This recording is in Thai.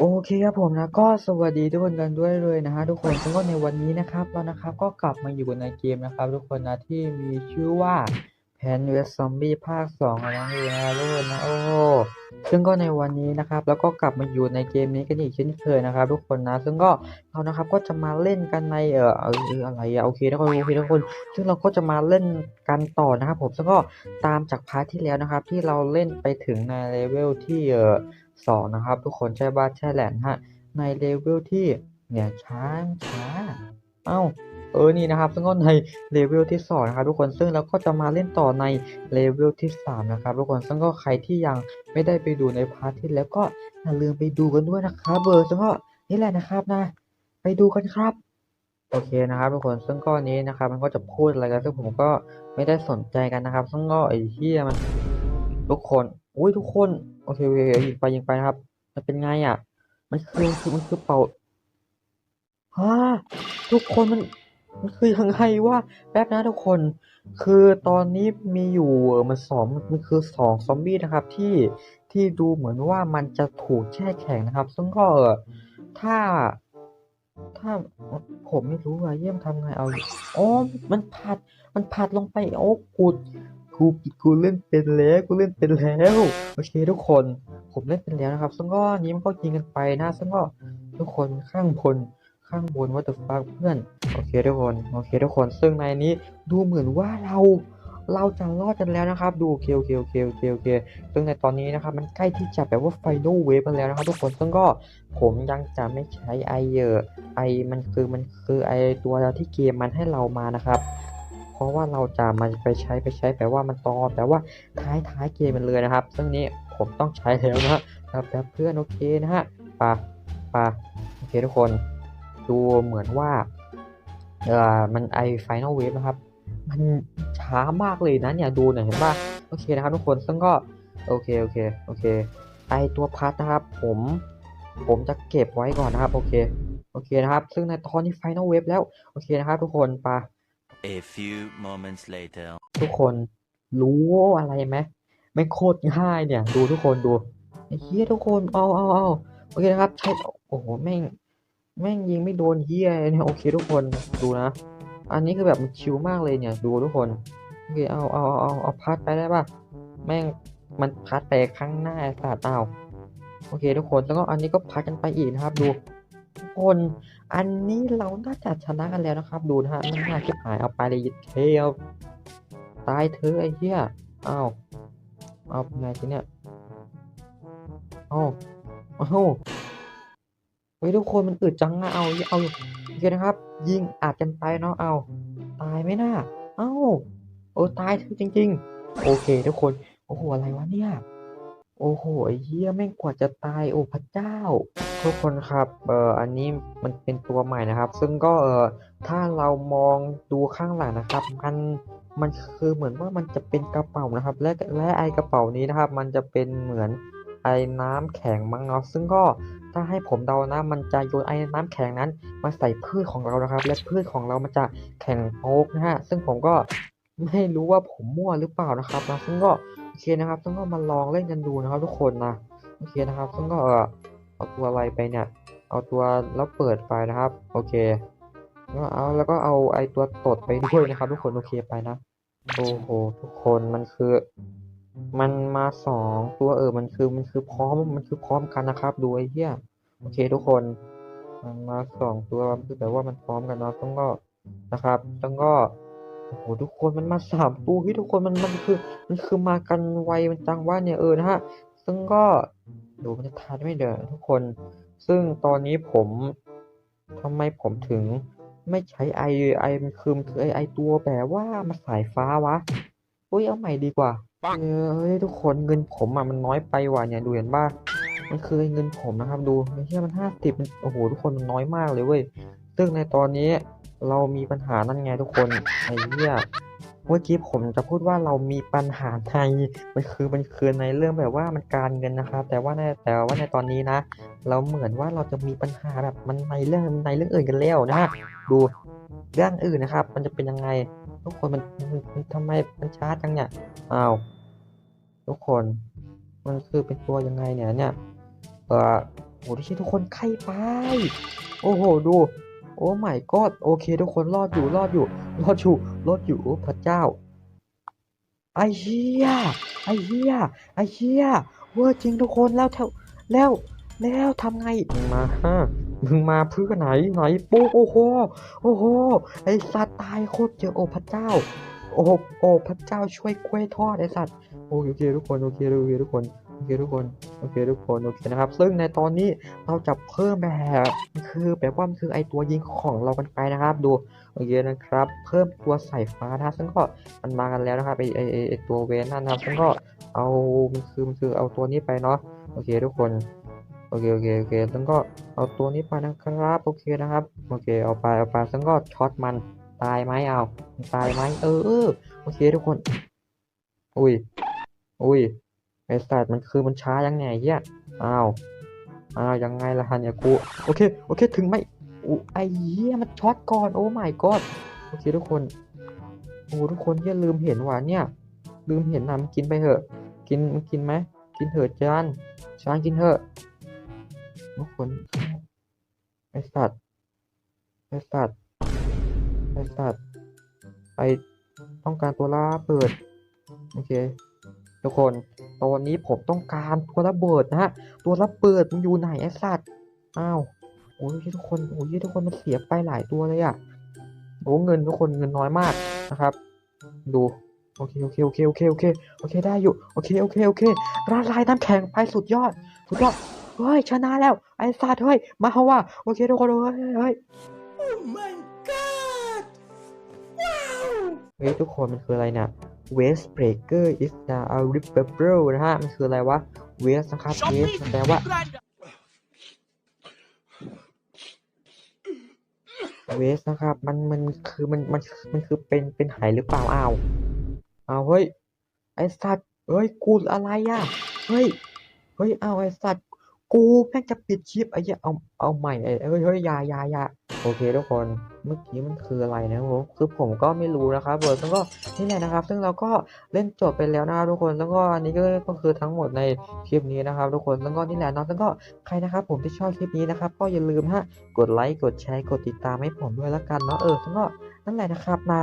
โอเคครับผมนะก็สวัสดีทุกคนกันด้วยเลยนะฮะทุกคนซึ่งก็ในวันนี้นะครับเรานะครับก็กลับมาอยู่ในเกมนะครับ ทุกคนนะที่มีชื่อว่า p a n v e s Zombie ภาค2องน้องเองนะทุกคนนะโอ้ซึ่งก็ในวันนี้นะครับ แล้วก็กลับมาอยู่ในเกมนี้กันอีกเช่นเคยนะครับ ทุกคนนะ ซึ่งก็เรานะครับก็จะมาเล่นกันในเออเอออะไรอะโอเคทุกคนโอเคทุกคน ซึ่งเราก็จะมาเล่นกันต่อนะครับ ผมซึ่งก็ตามจากพาร์ทที่แล้วนะครับ ที่เราเล่นไปถึงในเลเวลที่เออ สองนะครับทุกคนใช่บ้าใช่แหลนฮะในเลเวลที่เนี่ยช้าช้าเอ้าเออนี่นะครับซึ่งก็ในเลเวลที่สองนะครับทุกคนซึ่งเราก็จะมาเล่นต่อในเลเวลที่สามนะครับทุกคนซึ่งก็ใครที่ยังไม่ได้ไปดูในพาร์ทที่แล้วก็อย่าลืมไปดูกันด้วยนะครับเบอร์ซึ่งก็นี่แหละนะครับนะ ไปดูกันครับโอเคนะครับทุกคนซึ่งก้อนนี้นะครับ มันก็จะพูดอะไรกันซึ่งผมก็ไม่ได้สนใจกันนะครับ ซึ่งก็ไอ้เหี้ยมันทุกคน อุ้ยทุกคนโอเคโอเคยิงไปยิงไปนะครับ มันเป็นไงอะ มันคือคือมันคือเป่าฮ่าทุกคนมันมันคือยังไงวะแป๊บนะทุกคน คือตอนนี้มีอยู่เออมันสองมันคือสองซอมบี้นะครับ ที่ที่ดูเหมือนว่ามันจะถูกแช่แข็งนะครับ ซึ่งก็เออถ้า ถ้าผมไม่รู้อะเยี่ยมทำไงเอาอ๋อมันผัดมันผัดลงไปโอ้กู กูกูเล่นเป็นแล้วกูเล่นเป็นแล้วโอเคทุกคนผมเล่นเป็นแล้วนะครับซึ่งก็อันนี้มันก็ยิงกันไปนะซึ่งก็ทุกคนข้างบนข้างบนว่าจะฟักเพื่อนโอเคทุกคนโอเคทุกคนซึ่งในนี้ดูเหมือนว่าเราเราจะรอดกันแล้วนะครับ ดูโอเคโอเคโอเคโอเคโอเคซึ่งในตอนนี้นะครับมันใกล้ที่จะแบบว่าไฟนอลเวฟกันแล้วนะครับทุกคนซึ่งก็ผมยังจะไม่ใช้ไอเยอะไอมันคือมันคือไอตัวที่เกมมันให้เรามานะครับ เพราะว่าเราจะมันไปใช้ไปใช้แปลว่ามันตอนแปลว่าท้ายท้ายเกมมันเลยนะครับ ซึ่งนี้ผมต้องใช้แล้วนะครับแบบเพื่อนโอเคนะฮะปะปะโอเคทุกคนดูเหมือนว่าเอ่อมันไอไฟนอลเวฟนะครับ มันช้ามากเลยนะเนี่ยดูหน่อยเห็นป่ะโอเคนะครับทุกคนซึ่งก็โอเคโอเคโอเคไอตัวพัดนะครับ ผมผมจะเก็บไว้ก่อนนะครับ โอเค โอเคนะครับ ซึ่งในตอนนี้ไฟนอลเวฟแล้ว โอเคนะครับทุกคนปะ A few moments later. ทุกคนรู้อะไรไหมไม่โคตรง่ายเนี่ย ดูทุกคนดูไอ้เฮียทุกคนเอาเอาเอาโอเคนะครับใช่โอ้โหแม่งแม่งยิงไม่โดนเฮียเนี่ยโอเคทุกคนดูนะ อันนี้คือแบบมันชิวมากเลยเนี่ย ดูทุกคนโอเคเอาเอาเอาเอาเอาพัดไปได้ป่ะแม่งมันพัดไปข้างหน้าไอ้สัตว์เอาโอเคทุกคนแล้วก็อันนี้ก็พัดกันไปอีกนะครับ ดูทุกคน อันนี้เราน่าจะชนะกันแล้วนะครับ ดูนะฮะไม่น่าคิดหายเอาไปเลยยิดเทลตายเธอไอ้เหี้ยอ้าวเอาไงทีเนี่ยเอาเอาเฮ้ยทุกคนมันอึดจังอะเอาเอาโอเคนะครับ ยิงอาจกันไปเนาะเอา ตายไหมน่าเอ้าโอ้ตายเธอจริง ๆ โอเคทุกคนโอ้โหอะไรวะเนี่ย โอ้โหไอ้เหี้ยแม่งกว่าจะตายโอ้พระเจ้า ทุกคนครับเอ่ออันนี้มันเป็นตัวใหม่นะครับ ซึ่งก็เอ่อถ้าเรามองดูข้างหลังนะครับ มันมันคือเหมือนว่ามันจะเป็นกระเป๋านะครับ และและไอกระเป๋านี้นะครับ มันจะเป็นเหมือนไอน้ำแข็งมั้งเนาะซึ่งก็ถ้าให้ผมเดานะ มันจะโยนไอน้ำแข็งนั้น มาใส่พืชของเรานะครับ และพืชของเรามันจะแข็งโป๊กนะฮะซึ่งผมก็ไม่รู้ว่าผมมั่วหรือเปล่านะครับนะซึ่งก็ อเคนะครับซึ่งก็มาลองเล่นกันดูนะครับ ทุกคนนะโอเคนะครับซึ่งก็เอาตัวอะไรไปเนี่ย เอาตัวแล้วเปิดไฟนะครับ โอเคแล้วเอาแล้วก็เอาไอตัวตดไปด้วยนะครับ ทุกคนโอเคไปนะโอ้โหทุกคนมันคือ มันมาสองตัวเออมันคือมันคือพร้อมมันคือพร้อมกันนะครับดูไอ้เหี้ยโอเคทุกคน มันมาสองตัวมันคือแบบว่ามันพร้อมกันเนาะต้องก็นะครับต้องก็ โอ้โหทุกคนมันมาสามตัวพี่ทุกคนมันมันคือมันคือมากันไวมันจังว่าเนี่ยเออนะฮะซึ่งก็ดูมันจะทันไม่เด้อทุกคน ซึ่งตอนนี้ผมทำไมผมถึงไม่ใช้ไอไอมันคือมันคือไอไอตัวแบบว่ามาสายฟ้าวะอุ้ยเอาใหม่ดีกว่าเออเฮ้ยทุกคนเงินผมอะมันน้อยไปว่ะเนี่ยดูเห็นป่ะมันคือเงินผมนะครับ ดูไม่ใช่มันห้าสิบโอ้โหทุกคนมันน้อยมากเลยเว้ยซึ่งในตอนนี้ เรามีปัญหานั่นไงทุกคนไอ้เหี้ยเมื่อกี้ผมจะพูดว่าเรามีปัญหาในมันคือมันคือในเรื่องแบบว่ามันการเงินนะครับ แต่ว่าในแต่ว่าในตอนนี้นะ เราเหมือนว่าเราจะมีปัญหาแบบมันในเรื่องในเรื่องอื่นกันแล้วนะดูเรื่องอื่นนะครับ มันจะเป็นยังไง ทุกคนมันมันทำไมมันช้าจังเนี่ยอ้าวทุกคนมันคือเป็นตัวยังไงเนี่ยเนี่ยเอออ้ที่ทุกคนใครไป โอ้โห ดู โอ้ไม่ก็โอเค ทุกคนรอดอยู่รอดอยู่รอดอยู่รอดอยู่พระเจ้า ไอ้เหี้ยไอ้เหี้ยไอ้เหี้ยเวอร์จริงทุกคนแล้วเท่าแล้วแล้วทำไงมึงมาฮะมึงมาเพื่อไหนไหนปุ๊กโอ้โหโอ้โหไอสัตว์ตายโคตรเยอะโอ้พระเจ้า โอ้โอ้พระเจ้าช่วยกล้วยทอดไอสัตว์โอเคโอเคทุกคนโอเคโอเคทุกคน อเคทุกคนโอเคทุกคนโอเคนะครับ ซึ่งในตอนนี้เราจะเพิ่มแบบคือแบบว่ามันคือไอตัวยิงของเรากันไปนะครับ ดูโอเคนะครับ เพิ่มตัวสายฟ้านะซึ่งก็มันมากันแล้วนะครับไอไอไอตัวเวนนั่นนะครับ ซึ่งก็เอามันคือมันคือเอาตัวนี้ไปเนาะโอเคทุกคนโอเคโอเคโอเคซึ่งก็เอาตัวนี้ไปนะครับโอเคนะครับโอเคเอาไปเอาไปซึ่งก็ช็อตมันตายไหมเอาตายไหมเออโอเคทุกคน อุ้ยอุ้ย ไอสัตว์มันคือมันช้ายังไงเฮียอ้าว อ้าวยังไงล่ะฮะเนี่ยกูโอเคโอเคถึงไหมอู้ไอเหี้ยมันช็อตก่อนโอ้ my god โอเคทุกคนโอ้ทุกคนอย่าลืมเห็นว่าเนี่ย ลืมเห็นนะมันกินไปเถอะ กินมันกินไหมกินเถอะจานจานกินเถอะทุกคนไอสัตว์ไอสัตว์ไอสัตว์ไอต้องการตัวระเบิด โอเค ทุกคนตอนนี้ผมต้องการตัวระเบิดนะฮะตัวระเบิดมันอยู่ไหนไอ้สัตว์อ้าวโอ้ยทุกคนโอ้ยทุกคนมันเสียไปหลายตัวเลยอะโอ้เงินทุกคนเงินน้อยมากนะครับ ดูโอเคโอเคโอเคโอเคโอเคโอเคได้อยู่โอเคโอเคโอเคละลายน้ำแข็งไปสุดยอดสุดยอดเฮ้ยชนะแล้วไอ้สัตว์เฮ้ยมาเฮาว่าโอเคทุกคนเฮ้ยเฮ้ยเฮ้ยทุกคนมันคืออะไรเนี่ย Waste Breaker is now a rippable นะฮะ มันคืออะไรวะ Waste นะครับ Waste แปลว่า Waste นะครับ มัน มันคือ มัน มัน มันคือเป็น เป็นไหหรือเปล่าอ้าวอ้าวเฮ้ย ไอสัตว์ เฮ้ย กูอะไรอะ เฮ้ย เฮ้ย เอาไอสัตว์ กูแม่งจะปิดคลิปไอ้เหี้ยเอา เอาใหม่ไอ้เฮ้ยเฮ้ยอยาอยาอยา โอเคทุกคนเมื่อกี้มันคืออะไรนะผมคือผมก็ไม่รู้นะครับเบอร์ซึ่งก็นี่แหละนะครับ ซึ่งเราก็เล่นจบไปแล้วนะครับทุกคนแล้วก็อันนี้ก็คือทั้งหมดในคลิปนี้นะครับ ทุกคนแล้วก็นี่แหละนะแล้วก็ใครนะครับ ผมที่ชอบคลิปนี้นะครับ ก็อย่าลืมฮะกดไลค์กดแชร์กดติดตามให้ผมด้วยละกันเนาะเออแล้วก็นั่นแหละนะครับมา